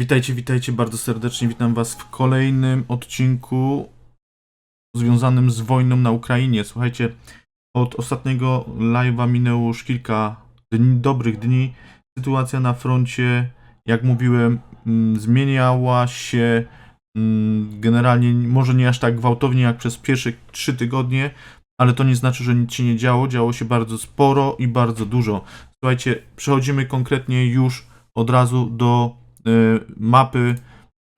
Witajcie, witajcie bardzo serdecznie. Witam Was w kolejnym odcinku związanym z wojną na Ukrainie. Słuchajcie, od ostatniego live'a minęło już kilka dni, dobrych dni. Sytuacja na froncie, jak mówiłem, mm, zmieniała się mm, generalnie, może nie aż tak gwałtownie jak przez pierwsze trzy tygodnie, ale to nie znaczy, że nic się nie działo. Działo się bardzo sporo i bardzo dużo. Słuchajcie, przechodzimy konkretnie już od razu do mapy.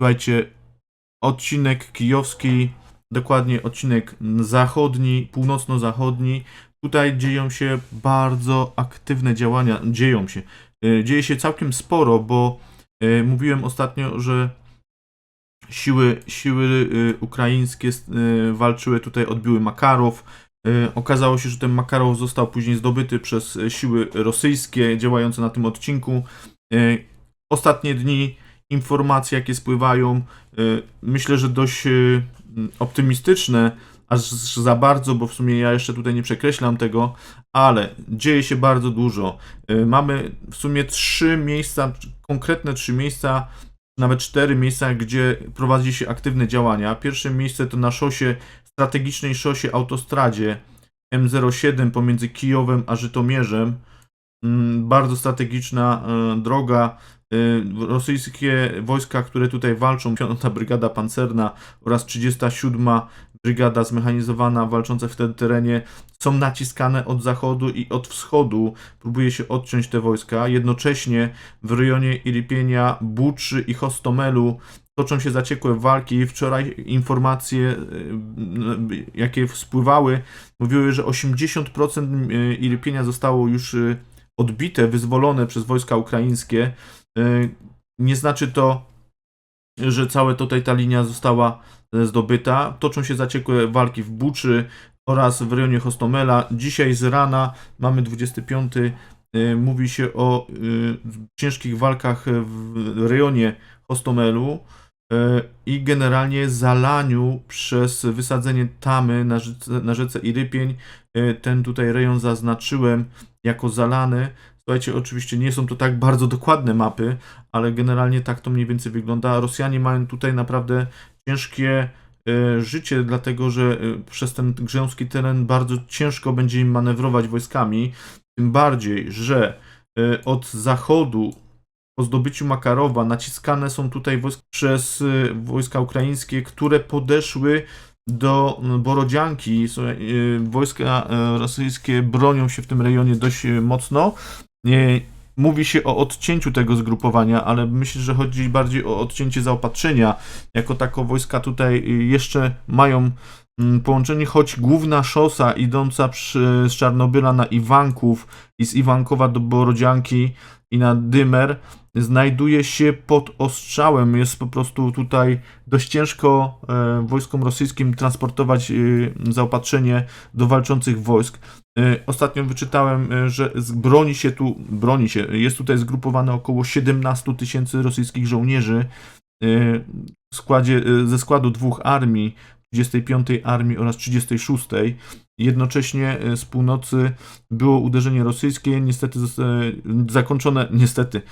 Słuchajcie, odcinek kijowski, dokładnie odcinek zachodni, północno-zachodni. Tutaj dzieją się bardzo aktywne działania. Dzieją się. Y, Dzieje się całkiem sporo, bo y, mówiłem ostatnio, że siły, siły y, ukraińskie y, walczyły tutaj, odbiły Makarow. Y, Okazało się, że ten Makarow został później zdobyty przez y, siły rosyjskie działające na tym odcinku. Ostatnie dni, informacje jakie spływają, y, myślę, że dość y, optymistyczne, aż za bardzo, bo w sumie ja jeszcze tutaj nie przekreślam tego, ale dzieje się bardzo dużo. Y, Mamy w sumie trzy miejsca, konkretne trzy miejsca, nawet cztery miejsca, gdzie prowadzi się aktywne działania. Pierwsze miejsce to na szosie, strategicznej szosie autostradzie M07 pomiędzy Kijowem a Żytomierzem. Mm, Bardzo strategiczna droga. E, Rosyjskie wojska, które tutaj walczą, 5. Brygada Pancerna oraz 37. Brygada Zmechanizowana walczące w tym terenie, są naciskane od zachodu i od wschodu. Próbuje się odciąć te wojska. Jednocześnie w rejonie Iripienia, Buczy i Hostomelu toczą się zaciekłe walki. Wczoraj informacje, y, jakie spływały, mówiły, że 80% y, Iripienia zostało już y, odbite, wyzwolone przez wojska ukraińskie. Y, Nie znaczy to, że cała tutaj ta linia została e, zdobyta. Toczą się zaciekłe walki w Buczy oraz w rejonie Hostomela. Dzisiaj z rana mamy 25. y, Mówi się o y, ciężkich walkach w rejonie Hostomelu i generalnie zalaniu przez wysadzenie tamy na rzece, na rzece Irypień. Ten tutaj rejon zaznaczyłem jako zalany. Słuchajcie, oczywiście nie są to tak bardzo dokładne mapy, ale generalnie tak to mniej więcej wygląda. Rosjanie mają tutaj naprawdę ciężkie e, życie, dlatego że e, przez ten grząski teren bardzo ciężko będzie im manewrować wojskami. Tym bardziej, że e, od zachodu po zdobyciu Makarowa naciskane są tutaj wojska przez wojska ukraińskie, które podeszły do Borodzianki. Wojska rosyjskie bronią się w tym rejonie dość mocno. Nie, mówi się o odcięciu tego zgrupowania, ale myślę, że chodzi bardziej o odcięcie zaopatrzenia. Jako tako wojska tutaj jeszcze mają mm, połączenie, choć główna szosa idąca przy, z Czarnobyla na Iwanków i z Iwankowa do Borodzianki i na Dymer znajduje się pod ostrzałem. Jest po prostu tutaj dość ciężko e, wojskom rosyjskim transportować e, zaopatrzenie do walczących wojsk. E, Ostatnio wyczytałem, że broni się tu, broni się, jest tutaj zgrupowane około 17 tysięcy rosyjskich żołnierzy w składzie, ze składu dwóch armii, 35 Armii oraz 36. Jednocześnie z północy było uderzenie rosyjskie, niestety zakończone, niestety,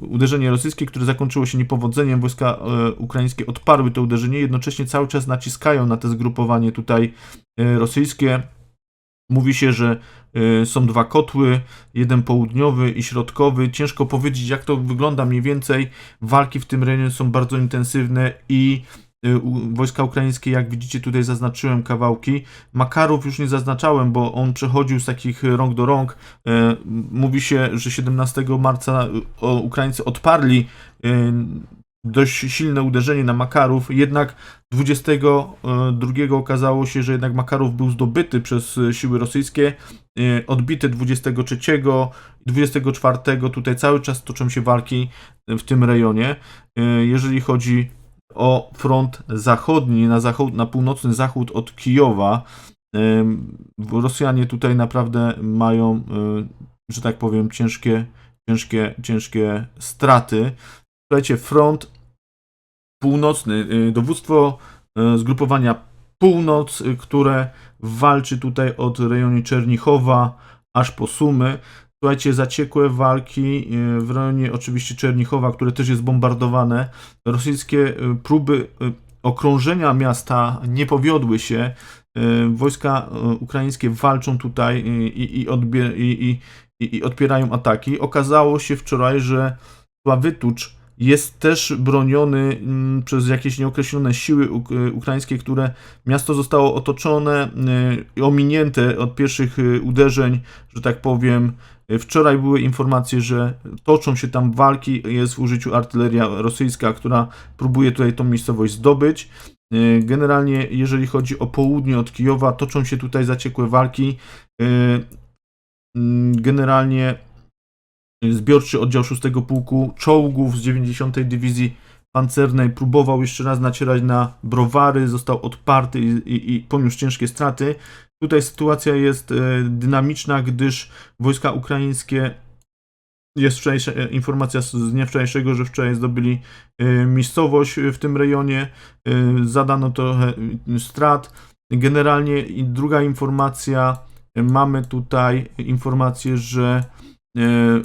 uderzenie rosyjskie, które zakończyło się niepowodzeniem. Wojska e, ukraińskie odparły to uderzenie, jednocześnie cały czas naciskają na te zgrupowanie tutaj e, rosyjskie. Mówi się, że są dwa kotły, jeden południowy i środkowy. Ciężko powiedzieć, jak to wygląda mniej więcej. Walki w tym rejonie są bardzo intensywne i wojska ukraińskie, jak widzicie, tutaj zaznaczyłem kawałki. Makarów już nie zaznaczałem, bo on przechodził z takich rąk do rąk. Y, Mówi się, że 17 marca y, Ukraińcy odparli y, dość silne uderzenie na Makarów, jednak 22 okazało się, że jednak Makarow był zdobyty przez siły rosyjskie, odbity 23, 24 tutaj cały czas toczą się walki w tym rejonie. Jeżeli chodzi o front zachodni, na, zachód, na północny zachód od Kijowa, Rosjanie tutaj naprawdę mają, e, że tak powiem, ciężkie, ciężkie, ciężkie straty. Słuchajcie, front północny, y, dowództwo y, zgrupowania Północ, które walczy tutaj od rejonu Czernichowa aż po Sumy. Słuchajcie, zaciekłe walki y, w rejonie oczywiście Czernichowa, które też jest bombardowane. Rosyjskie y, próby y, okrążenia miasta nie powiodły się. Wojska ukraińskie walczą tutaj i, i, odbie- i, i, i odpierają ataki. Okazało się wczoraj, że Sławytucz jest też broniony mm, przez jakieś nieokreślone siły y, ukraińskie, które miasto zostało otoczone i ominięte od pierwszych y, uderzeń, że tak powiem. Wczoraj były informacje, że toczą się tam walki, jest w użyciu artyleria rosyjska, która próbuje tutaj tą miejscowość zdobyć. Generalnie, jeżeli chodzi o południe od Kijowa, toczą się tutaj zaciekłe walki. Mm, Generalnie zbiorczy oddział 6 Pułku Czołgów z 90 Dywizji Pancernej próbował jeszcze raz nacierać na browary, został odparty i, i, i poniósł ciężkie straty. Tutaj sytuacja jest e, dynamiczna, gdyż wojska ukraińskie jest wczorajsza e, informacja z dnia wczorajszego, że wczoraj zdobyli e, miejscowość w tym rejonie, zadano trochę strat. Generalnie druga informacja, mamy tutaj informację, że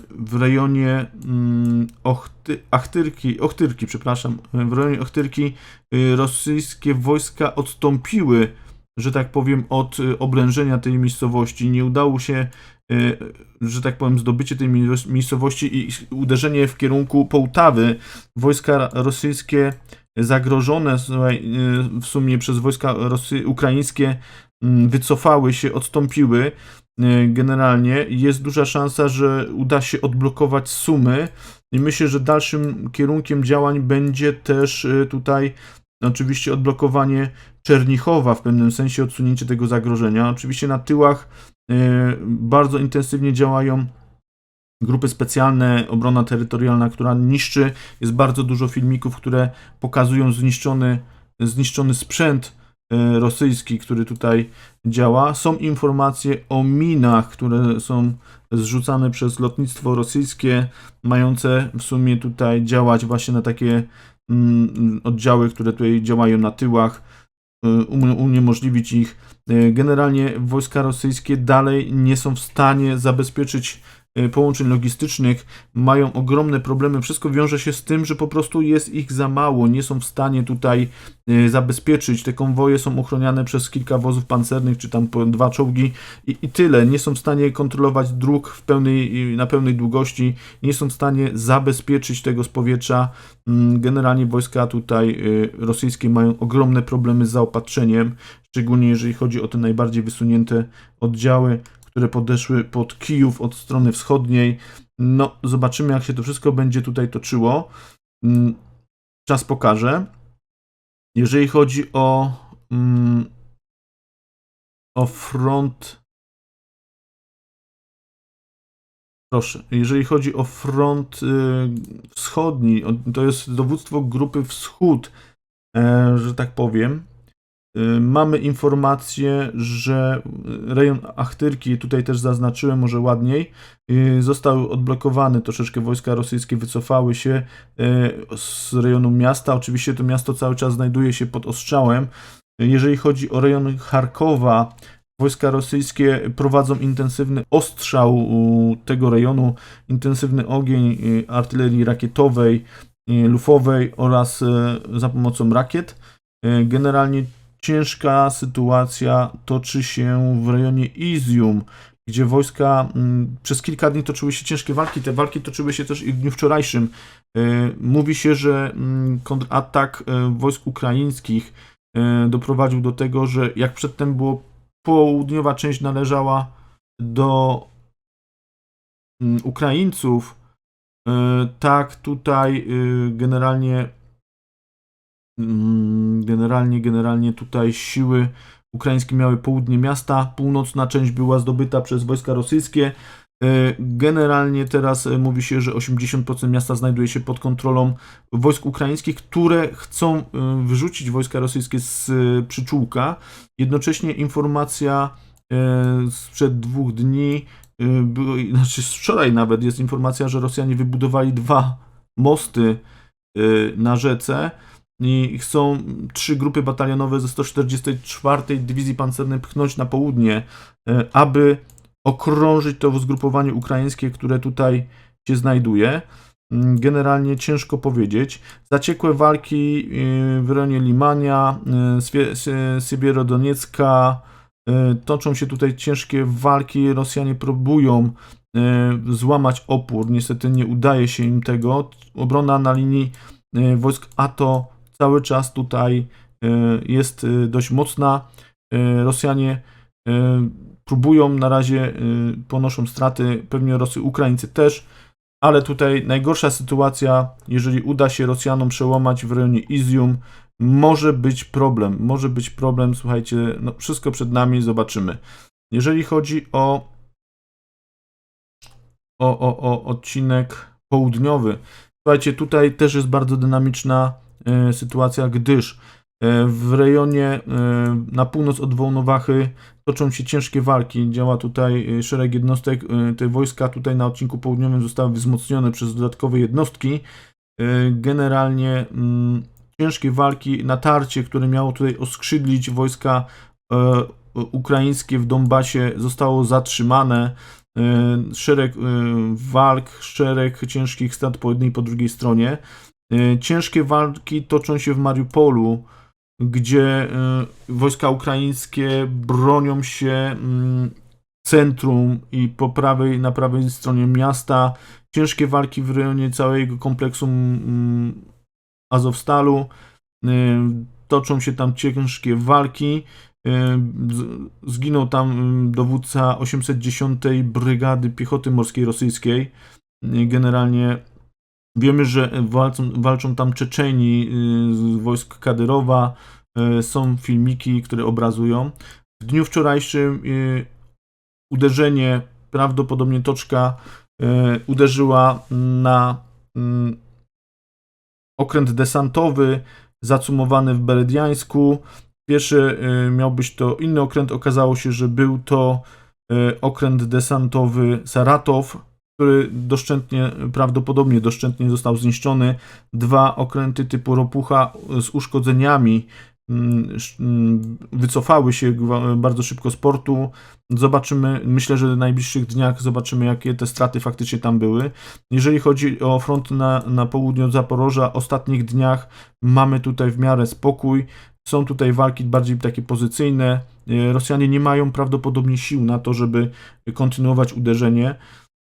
w rejonie mm, Ochty, Achtyrki, Ochtyrki, przepraszam, w rejonie Ochtyrki y, rosyjskie wojska odstąpiły, że tak powiem, od y, oblężenia tej miejscowości. Nie udało się, y, że tak powiem, zdobycie tej mi- miejscowości i uderzenie w kierunku Połtawy. Wojska rosyjskie zagrożone w sumie przez wojska Rosy- ukraińskie mm, wycofały się, odstąpiły generalnie. Jest duża szansa, że uda się odblokować sumy i myślę, że dalszym kierunkiem działań będzie też y, tutaj oczywiście odblokowanie Czernichowa, w pewnym sensie odsunięcie tego zagrożenia. Oczywiście na tyłach y, bardzo intensywnie działają grupy specjalne, obrona terytorialna, która niszczy. Jest bardzo dużo filmików, które pokazują zniszczony, zniszczony sprzęt y, rosyjski, który tutaj działa. Są informacje o minach, które są zrzucane przez lotnictwo rosyjskie, mające w sumie tutaj działać właśnie na takie mm, oddziały, które tutaj działają na tyłach, y, um- uniemożliwić ich. Y, Generalnie wojska rosyjskie dalej nie są w stanie zabezpieczyć y, połączeń logistycznych, mają ogromne problemy. Wszystko wiąże się z tym, że po prostu jest ich za mało, nie są w stanie tutaj y, zabezpieczyć. Te konwoje są ochroniane przez kilka wozów pancernych, czy tam dwa czołgi i, i tyle. Nie są w stanie kontrolować dróg w pełnej, y, na pełnej długości, nie są w stanie zabezpieczyć tego z powietrza. Mm, Generalnie wojska tutaj y, rosyjskie mają ogromne problemy z zaopatrzeniem, szczególnie jeżeli chodzi o te najbardziej wysunięte oddziały, które podeszły pod Kijów od strony wschodniej. No, zobaczymy, jak się to wszystko będzie tutaj toczyło. Mm, Czas pokaże. Jeżeli chodzi o, mm, o front. Proszę, jeżeli chodzi o front y, wschodni, to jest dowództwo grupy Wschód, e, że tak powiem. Y, Mamy informację, że rejon Achtyrki, tutaj też zaznaczyłem może ładniej, y, został odblokowany, troszeczkę wojska rosyjskie wycofały się y, z rejonu miasta. Oczywiście to miasto cały czas znajduje się pod ostrzałem. Jeżeli chodzi o rejon Charkowa, wojska rosyjskie prowadzą intensywny ostrzał tego rejonu, intensywny ogień artylerii rakietowej, lufowej oraz za pomocą rakiet. Generalnie ciężka sytuacja toczy się w rejonie Izium, gdzie wojska mm, przez kilka dni toczyły się ciężkie walki. Te walki toczyły się też i w dniu wczorajszym. Y, Mówi się, że mm, kontratak y, wojsk ukraińskich y, doprowadził do tego, że jak przedtem było południowa część należała do mm, Ukraińców, tak tutaj generalnie Generalnie, generalnie tutaj siły ukraińskie miały południe miasta, północna część była zdobyta przez wojska rosyjskie. E, Generalnie teraz e, mówi się, że 80% miasta znajduje się pod kontrolą wojsk ukraińskich, które chcą e, wyrzucić wojska rosyjskie z przyczółka. Jednocześnie informacja sprzed dwóch dni, znaczy wczoraj nawet jest informacja, że Rosjanie wybudowali dwa mosty na rzece i chcą trzy grupy batalionowe ze 144 Dywizji Pancernej pchnąć na południe, e, aby okrążyć to zgrupowanie ukraińskie, które tutaj się znajduje. Mm, Generalnie ciężko powiedzieć. Zaciekłe walki y, w rejonie Limania, Sy- Sybierodoniecka, toczą się tutaj ciężkie walki. Rosjanie próbują złamać opór. Niestety nie udaje się im tego. Obrona na linii wojsk ATO cały czas tutaj y, jest y, dość mocna. Y, Rosjanie próbują na razie, ponoszą straty, pewnie Rosy, Ukraińcy też, ale tutaj najgorsza sytuacja, jeżeli uda się Rosjanom przełamać w rejonie Izium, może być problem, może być problem, słuchajcie, no wszystko przed nami, zobaczymy. Jeżeli chodzi o o, o, o odcinek południowy, słuchajcie, tutaj też jest bardzo dynamiczna sytuacja, gdyż e, w rejonie e, na północ od Wołnowachy toczą się ciężkie walki. Działa tutaj e, szereg jednostek. e, Te wojska tutaj na odcinku południowym zostały wzmocnione przez dodatkowe jednostki. E, Generalnie mm, ciężkie walki, natarcie, które miało tutaj oskrzydlić wojska e, ukraińskie w Donbasie zostało zatrzymane. E, Szereg e, walk, szereg ciężkich strat po jednej i po drugiej stronie. E, Ciężkie walki toczą się w Mariupolu, gdzie e, wojska ukraińskie bronią się mm, centrum i po prawej, na prawej stronie miasta. Ciężkie walki w rejonie całego kompleksu mm, Azowstalu. Y, Toczą się tam ciężkie walki. Y, Zginął tam y, dowódca 810 Brygady Piechoty Morskiej Rosyjskiej. Y, Generalnie wiemy, że walczą, walczą tam Czeczeni y, z wojsk Kadyrowa. Y, Są filmiki, które obrazują. W dniu wczorajszym y, uderzenie, prawdopodobnie toczka, uderzyła na mm, okręt desantowy zacumowany w Berediańsku. Pierwszy miał być to inny okręt, okazało się, że był to okręt desantowy Saratow, który doszczętnie, prawdopodobnie doszczętnie został zniszczony. Dwa okręty typu Ropucha z uszkodzeniami mm, mm, wycofały się bardzo szybko z portu. Zobaczymy, myślę, że w najbliższych dniach zobaczymy, jakie te straty faktycznie tam były. Jeżeli chodzi o front na, na południe od Zaporoża, ostatnich dniach mamy tutaj w miarę spokój. Są tutaj walki bardziej takie pozycyjne. E, Rosjanie nie mają prawdopodobnie sił na to, żeby kontynuować uderzenie.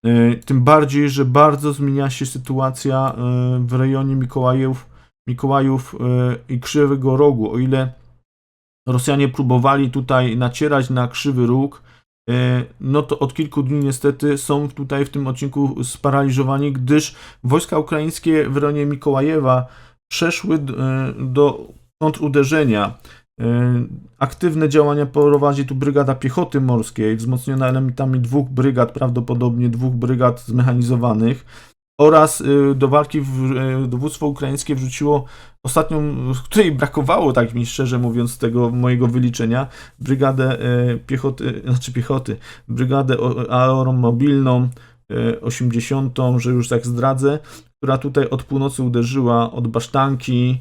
E, Tym bardziej, że bardzo zmienia się sytuacja e, w rejonie Mikołajów, Mikołajów e, i Krzywego Rogu. O ile Rosjanie próbowali tutaj nacierać na Krzywy Róg, no to od kilku dni niestety są tutaj w tym odcinku sparaliżowani, gdyż wojska ukraińskie w rejonie Mikołajewa przeszły do kontruderzenia. E, Aktywne działania prowadzi tu brygada piechoty morskiej, wzmocniona elementami dwóch brygad, prawdopodobnie dwóch brygad zmechanizowanych. Oraz e, do walki w, e, dowództwo ukraińskie wrzuciło ostatnią, której brakowało, tak mi szczerze mówiąc, tego mojego wyliczenia, brygadę piechoty, znaczy piechoty, brygadę aeromobilną e, 80, że już tak zdradzę, która tutaj od północy uderzyła od Basztanki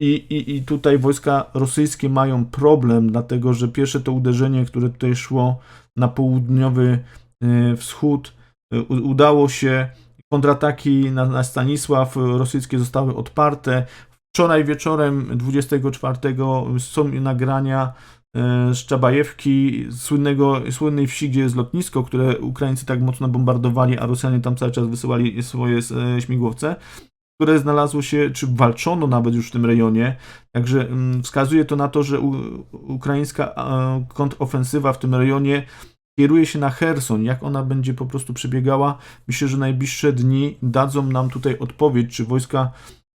i, i, i tutaj wojska rosyjskie mają problem, dlatego że pierwsze to uderzenie, które tutaj szło na południowy e, wschód, e, udało się. Kontrataki na, na Stanisław rosyjskie zostały odparte. Wczoraj wieczorem 24 są nagrania e, z Czabajewki, słynnego, słynnej wsi, gdzie jest lotnisko, które Ukraińcy tak mocno bombardowali, a Rosjanie tam cały czas wysyłali swoje śmigłowce, które znalazło się, czy walczono nawet już w tym rejonie. Także mm, wskazuje to na to, że ukraińska e, kontrofensywa w tym rejonie kieruje się na Herson. Jak ona będzie po prostu przebiegała, myślę, że najbliższe dni dadzą nam tutaj odpowiedź, czy wojska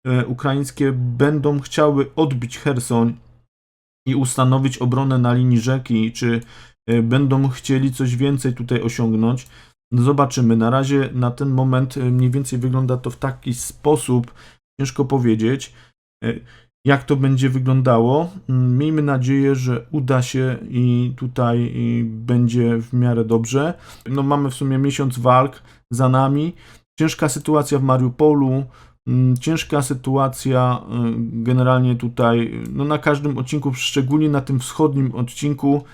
e, ukraińskie będą chciały odbić Herson i ustanowić obronę na linii rzeki, czy e, będą chcieli coś więcej tutaj osiągnąć. Zobaczymy. Na razie na ten moment e, mniej więcej wygląda to w taki sposób, ciężko powiedzieć, e, jak to będzie wyglądało. Mm, Miejmy nadzieję, że uda się i tutaj będzie w miarę dobrze. No mamy w sumie miesiąc walk za nami. Ciężka sytuacja w Mariupolu, mm, ciężka sytuacja y, generalnie tutaj, no na każdym odcinku, szczególnie na tym wschodnim odcinku,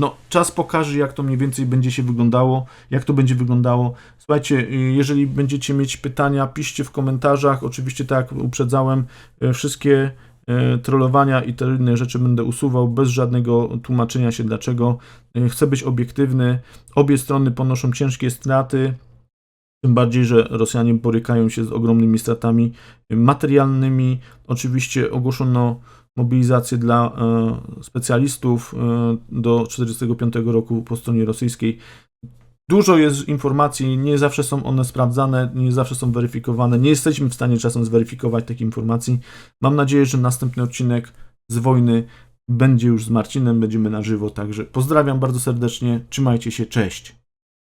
no, czas pokaże, jak to mniej więcej będzie się wyglądało, jak to będzie wyglądało. Słuchajcie, y, jeżeli będziecie mieć pytania, piszcie w komentarzach. Oczywiście, tak jak uprzedzałem, y, wszystkie y, trollowania i te inne rzeczy będę usuwał bez żadnego tłumaczenia się dlaczego. Chcę być obiektywny. Obie strony ponoszą ciężkie straty. Tym bardziej, że Rosjanie borykają się z ogromnymi stratami materialnymi. Oczywiście ogłoszono mobilizację dla e, specjalistów e, do 45 roku po stronie rosyjskiej. Dużo jest informacji, nie zawsze są one sprawdzane, nie zawsze są weryfikowane. Nie jesteśmy w stanie czasem zweryfikować tych informacji. Mam nadzieję, że następny odcinek z wojny będzie już z Marcinem, będziemy na żywo. Także pozdrawiam bardzo serdecznie, trzymajcie się, cześć.